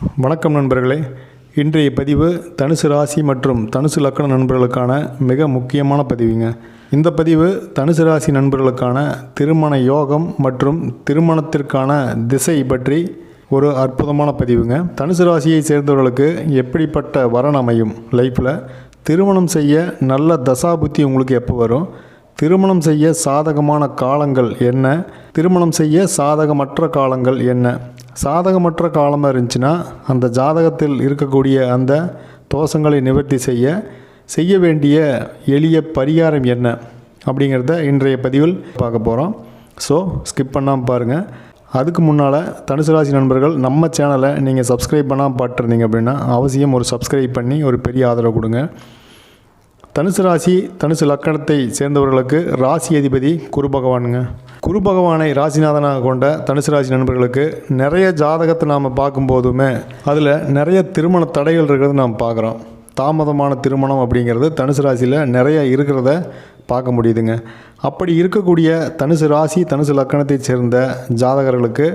வணக்கம் நண்பர்களே. இன்றைய பதிவு தனுசு ராசி மற்றும் தனுசு லக்கண நண்பர்களுக்கான மிக முக்கியமான பதிவுங்க. இந்த பதிவு தனுசு ராசி நண்பர்களுக்கான திருமண யோகம் மற்றும் திருமணத்திற்கான திசை பற்றி ஒரு அற்புதமான பதிவுங்க. தனுசு ராசியை சேர்ந்தவர்களுக்கு எப்படிப்பட்ட வரன் அமையும் லைஃப்பில் திருமணம் செய்ய நல்ல தசாபுத்தி உங்களுக்கு எப்போ வரும்? திருமணம் செய்ய சாதகமான காலங்கள் என்ன? திருமணம் செய்ய சாதகமற்ற காலங்கள் என்ன? சாதகமற்ற காலமாக இருந்துச்சுன்னா அந்த ஜாதகத்தில் இருக்கக்கூடிய அந்த தோஷங்களை நிவர்த்தி செய்ய செய்ய வேண்டிய எளிய பரிகாரம் என்ன அப்படிங்கிறத இன்றைய பதிவில் பார்க்க போகிறோம் ஸோ ஸ்கிப் பண்ணாமல் பாருங்கள் அதுக்கு முன்னால் தனுசு ராசி நண்பர்கள் நம்ம சேனலை நீங்கள் சப்ஸ்கிரைப் பண்ணால் பார்த்துருந்தீங்க அப்படின்னா அவசியம் ஒரு சப்ஸ்கிரைப் பண்ணி ஒரு பெரிய ஆதரவு கொடுங்க. தனுசு ராசி தனுசு லக்கணத்தை சேர்ந்தவர்களுக்கு ராசி அதிபதி குரு பகவானுங்க. குரு பகவானை ராசிநாதனாக கொண்ட தனுசு ராசி நண்பர்களுக்கு நிறைய ஜாதகத்தை நாம் பார்க்கும்போதுமே அதில் நிறைய திருமண தடைகள் இருக்கிறது நாம் பார்க்குறோம். தாமதமான திருமணம் அப்படிங்கிறது தனுசு ராசியில் நிறைய இருக்கிறத பார்க்க முடியுதுங்க. அப்படி இருக்கக்கூடிய தனுசு ராசி தனுசு லக்கணத்தைச் சேர்ந்த ஜாதகர்களுக்கு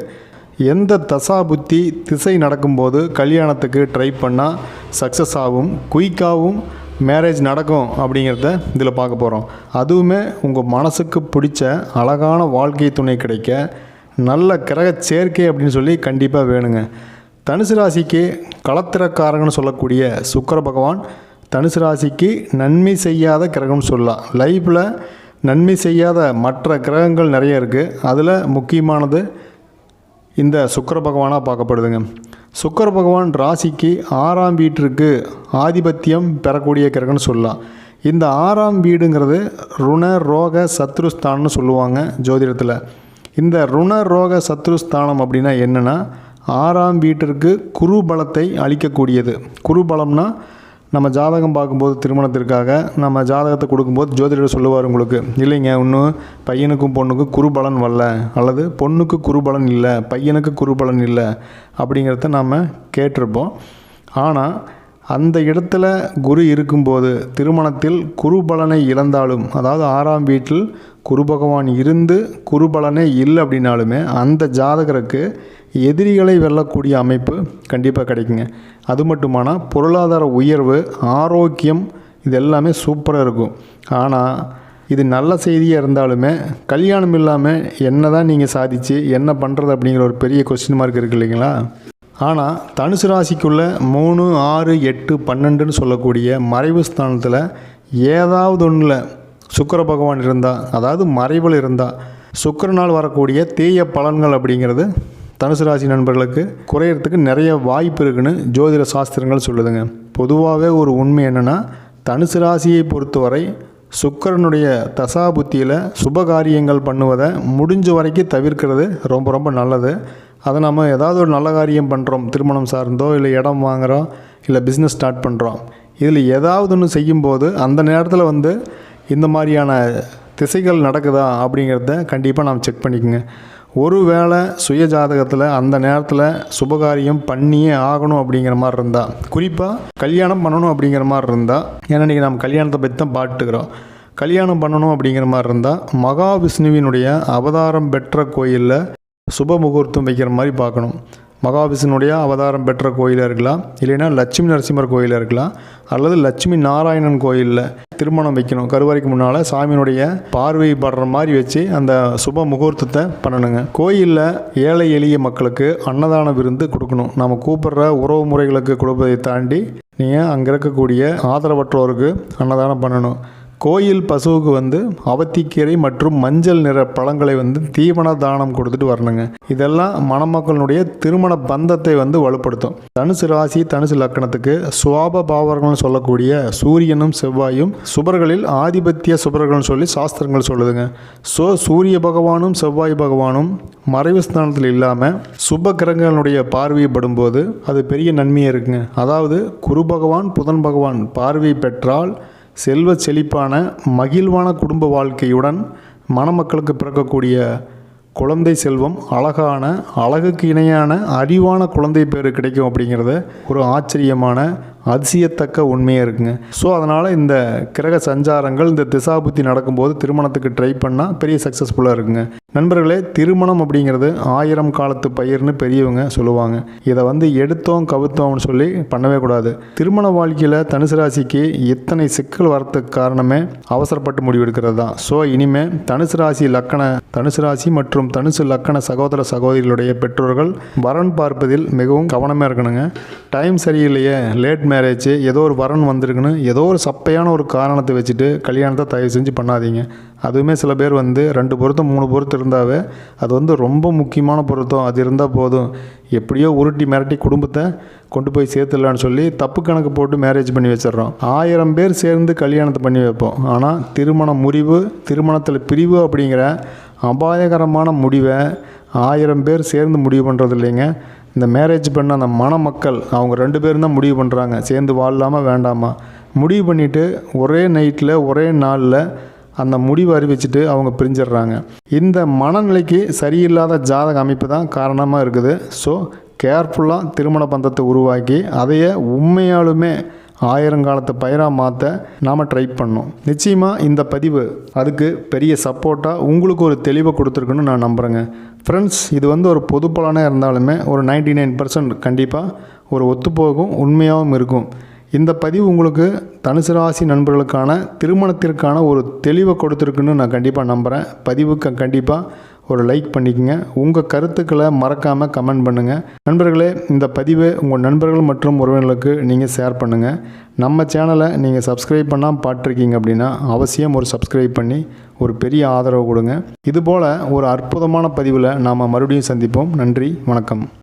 எந்த தசா புத்தி திசை நடக்கும்போது கல்யாணத்துக்கு ட்ரை பண்ணால் சக்ஸஸ் ஆகும் குயிக்காகவும் மேரேஜ் நடக்கும் அப்படிங்கிறத இதில் பார்க்க போகிறோம். அதுவுமே உங்கள் மனசுக்கு பிடிச்ச அழகான வாழ்க்கை துணை கிடைக்க நல்ல கிரக சேர்க்கை அப்படின்னு சொல்லி கண்டிப்பாக வேணுங்க. தனுசு ராசிக்கு களத்திரக்காரங்கன்னு சொல்லக்கூடிய சுக்கர பகவான் தனுசு ராசிக்கு நன்மை செய்யாத கிரகம்னு சொல்லலாம். லைஃப்பில் நன்மை செய்யாத மற்ற கிரகங்கள் நிறைய இருக்குது அதில் முக்கியமானது இந்த சுக்கர பகவானாக பார்க்கப்படுதுங்க. சுக்கர பகவான் ராசிக்கு ஆறாம் வீட்டிற்கு ஆதிபத்தியம் பெறக்கூடிய கிரகம்னு சொல்லலாம். இந்த ஆறாம் வீடுங்கிறது ருண ரோக சத்ருஸ்தானம்னு சொல்லுவாங்க ஜோதிடத்தில். இந்த ருண ரோக சத்ருஸ்தானம் அப்படின்னா என்னென்னா ஆறாம் வீட்டிற்கு குரு பலத்தை அளிக்கக்கூடியது. குரு பலம்னா நம்ம ஜாதகம் பார்க்கும்போது திருமணத்திற்காக நம்ம ஜாதகத்தை கொடுக்கும்போது ஜோதிடர் சொல்லுவார் உங்களுக்கு இல்லைங்க இன்னும் பையனுக்கும் பொண்ணுக்கும் குருபலன் வரல அல்லது பொண்ணுக்கு குருபலன் இல்லை பையனுக்கு குருபலன் இல்லை அப்படிங்கிறத நாம் கேட்டிருப்போம். ஆனால் அந்த இடத்துல குரு இருக்கும்போது திருமணத்தில் குருபலனை இழந்தாலும் அதாவது ஆறாம் வீட்டில் குரு பகவான் இருந்து குருபலனே இல்லை அப்படின்னாலுமே அந்த ஜாதகருக்கு எதிரிகளை வெல்லக்கூடிய அமைப்பு கண்டிப்பாக கிடைக்குங்க. அது மட்டுமானால் பொருளாதார உயர்வு ஆரோக்கியம் இது எல்லாமே சூப்பராக இருக்கும். ஆனால் இது நல்ல செய்தியாக இருந்தாலுமே கல்யாணம் இல்லாமல் என்ன தான் நீங்கள் சாதிச்சு என்ன பண்ணுறது அப்படிங்கிற ஒரு பெரிய கொஸ்டின் மார்க் இருக்குது இல்லைங்களா? ஆனால் தனுசு ராசிக்குள்ளே மூணு ஆறு எட்டு பன்னெண்டுன்னு சொல்லக்கூடிய மறைவு ஸ்தானத்தில் ஏதாவது ஒன்றில் சுக்கர பகவான் இருந்தால் அதாவது மறைவில் இருந்தால் சுக்கரனால் வரக்கூடிய தீய பலன்கள் அப்படிங்கிறது தனுசு ராசி நண்பர்களுக்கு குறையிறதுக்கு நிறைய வாய்ப்பு இருக்குன்னு ஜோதிட சாஸ்திரங்கள் சொல்லுதுங்க. பொதுவாகவே ஒரு உண்மை என்னென்னா தனுசு ராசியை பொறுத்தவரை சுக்கரனுடைய தசாபுத்தியில் சுபகாரியங்கள் பண்ணுவதை முடிஞ்ச வரைக்கும் தவிர்க்கிறது ரொம்ப ரொம்ப நல்லது. அதை நம்ம ஏதாவது ஒரு நல்ல காரியம் பண்ணுறோம் திருமணம் சார்ந்தோ இல்லை இடம் வாங்குகிறோம் இல்லை பிஸ்னஸ் ஸ்டார்ட் பண்ணுறோம் இதில் ஏதாவது ஒன்று செய்யும்போது அந்த நேரத்தில் வந்து இந்த மாதிரியான திசைகள் நடக்குதா அப்படிங்கிறத கண்டிப்பாக நாம் செக் பண்ணிக்கோங்க. ஒரு வேளை சுய ஜாதகத்தில் அந்த நேரத்தில் சுபகாரியம் பண்ணியே ஆகணும் அப்படிங்கிற மாதிரி இருந்தால் குறிப்பாக கல்யாணம் பண்ணணும் அப்படிங்கிற மாதிரி இருந்தால் ஏன்னா இன்றைக்கி நம்ம கல்யாணத்தை பற்றி தான் பாட்டுக்கிறோம் கல்யாணம் பண்ணணும் அப்படிங்கிற மாதிரி இருந்தால் மகாவிஷ்ணுவினுடைய அவதாரம் பெற்ற கோயிலில் சுப முகூர்த்தம் வைக்கிற மாதிரி பார்க்கணும். மகாவிஷ்ணுடைய அவதாரம் பெற்ற கோயிலாக இருக்கலாம் இல்லைன்னா லட்சுமி நரசிம்மர் கோயிலாக இருக்கலாம் அல்லது லட்சுமி நாராயணன் கோயிலில் திருமணம் வைக்கணும். கருவறைக்கு முன்னால் சாமியினுடைய பார்வை படுற மாதிரி வச்சு அந்த சுப முகூர்த்தத்தை பண்ணணுங்க. கோயிலில் ஏழை எளிய மக்களுக்கு அன்னதான விருந்து கொடுக்கணும். நம்ம கூப்பிடுற உறவு முறைகளுக்கு கொடுப்பதை தாண்டி நீங்கள் அங்கே இருக்கக்கூடிய ஆதரவற்றோருக்கு அன்னதானம் பண்ணணும். கோயில் பசுவுக்கு வந்து அவத்திக்கீரை மற்றும் மஞ்சள் நிற பழங்களை வந்து தீவன தானம் கொடுத்துட்டு வரணுங்க. இதெல்லாம் மணமக்களுடைய திருமண பந்தத்தை வந்து வலுப்படுத்தும். தனுசு ராசி தனுசு லக்கணத்துக்கு சுவாப பாவர்கள்னு சொல்லக்கூடிய சூரியனும் செவ்வாயும் சுபர்களில் ஆதிபத்திய சுபர்கள்னு சொல்லி சாஸ்திரங்கள் சொல்லுதுங்க. ஸோ சூரிய பகவானும் செவ்வாய் பகவானும் மறைவு ஸ்தானத்தில் இல்லாமல் சுப கிரகங்களுடைய பார்வைப்படும்போது அது பெரிய நன்மையாக இருக்குங்க. அதாவது குரு பகவான் புதன் பகவான் பார்வை பெற்றால் செல்வ செழிப்பான மகிழ்வான குடும்ப வாழ்க்கையுடன் மணமக்களுக்கு பிறக்கக்கூடிய குழந்தை செல்வம் அழகான அழகுக்கு இணையான அறிவான குழந்தை பேர் கிடைக்கும் அப்படிங்கிறத ஒரு ஆச்சரியமான அதிசயத்தக்க உண்மையாக இருக்குங்க. ஸோ அதனால் இந்த கிரக சஞ்சாரங்கள் இந்த திசாபுத்தி நடக்கும்போது திருமணத்துக்கு ட்ரை பண்ணால் பெரிய சக்ஸஸ்ஃபுல்லாக இருக்குங்க. நண்பர்களே திருமணம் அப்படிங்கிறது ஆயிரம் காலத்து பயிர்னு பெரியவங்க சொல்லுவாங்க. இதை வந்து எடுத்தோம் கவுத்தோம்னு சொல்லி பண்ணவே கூடாது. திருமண வாழ்க்கையில் தனுசு ராசிக்கு இத்தனை சிக்கல் வரத்துக்கு காரணமே அவசரப்பட்டு முடிவெடுக்கிறது தான். ஸோ இனிமேல் தனுசு ராசி லக்கண தனுசு ராசி மற்றும் தனுசு லக்கண சகோதர சகோதரிகளுடைய பெற்றோர்கள் வரன் பார்ப்பதில் மிகவும் கவனமாக இருக்கணுங்க. டைம் சரியில்லையே லேட் மேரேஜ் ஏதோ ஒரு வரன் வந்திருக்குன்னு ஏதோ ஒரு சப்பையான ஒரு காரணத்தை வச்சுட்டு கல்யாணத்தை தயவு செஞ்சு பண்ணாதீங்க. அதுவுமே சில பேர் வந்து ரெண்டு பொருத்தம் மூணு பொருத்தம் இருந்தாவே அது வந்து ரொம்ப முக்கியமான பொருத்தம். அது இருந்தால் போதும். எப்படியோ உருட்டி மிரட்டி குடும்பத்தை கொண்டு போய் சேர்த்துடலான்னு சொல்லி தப்பு கணக்கு போட்டு மேரேஜ் பண்ணி வச்சிடுறோம். ஆயிரம் பேர் சேர்ந்து கல்யாணத்தை பண்ணி வைப்போம். ஆனால் திருமண முறிவு திருமணத்தில் பிரிவு அப்படிங்கிற அபாயகரமான முடிவை ஆயிரம் பேர் சேர்ந்து முடிவு பண்ணுறது இல்லைங்க இந்த மேரேஜ் பண்ண அந்த மணமக்கள் அவங்க ரெண்டு பேரும் தான் முடிவு பண்ணுறாங்க சேர்ந்து வாழலாமா வேண்டாமா? முடிவு பண்ணிவிட்டு ஒரே நைட்டில் ஒரே நாளில் அந்த முடிவு அறிவிச்சுட்டு அவங்க பிரிஞ்சிடுறாங்க. இந்த மனநிலைக்கு சரியில்லாத ஜாதக அமைப்பு தான் காரணமாக இருக்குது. ஸோ கேர்ஃபுல்லாக திருமண பந்தத்தை உருவாக்கி அதையே உண்மையாலுமே ஆயிரங்காலத்தை பயிராக மாற்ற நாம் ட்ரை பண்ணோம். நிச்சயமாக இந்த பதிவு அதுக்கு பெரிய சப்போர்ட்டாக உங்களுக்கு ஒரு தெளிவை கொடுத்துருக்குன்னு நான் நம்புகிறேங்க ஃப்ரெண்ட்ஸ் இது வந்து ஒரு பொது பலனாக இருந்தாலுமே ஒரு நைன்டி நைன் பர்சன்ட் கண்டிப்பாக ஒரு ஒத்துப்போகும் உண்மையாகவும் இருக்கும். இந்த பதிவு உங்களுக்கு தனுசு ராசி நண்பர்களுக்கான திருமணத்திற்கான ஒரு தெளிவை கொடுத்துருக்குன்னு நான் கண்டிப்பாக நம்புகிறேன் பதிவுக்கு கண்டிப்பாக ஒரு லைக் பண்ணிக்கங்க. உங்கள் கருத்துக்களை மறக்காமல் கமெண்ட் பண்ணுங்கள் நண்பர்களே இந்த பதிவை உங்கள் நண்பர்கள் மற்றும் உறவினர்களுக்கு நீங்கள் ஷேர் பண்ணுங்கள் நம்ம சேனலை நீங்கள் சப்ஸ்கிரைப் பண்ணால் பார்த்துருக்கீங்க அப்படின்னா அவசியம் ஒரு சப்ஸ்கிரைப் பண்ணி ஒரு பெரிய ஆதரவு கொடுங்க. இதுபோல் ஒரு அற்புதமான பதிவில் நாம் மறுபடியும் சந்திப்போம். நன்றி வணக்கம்.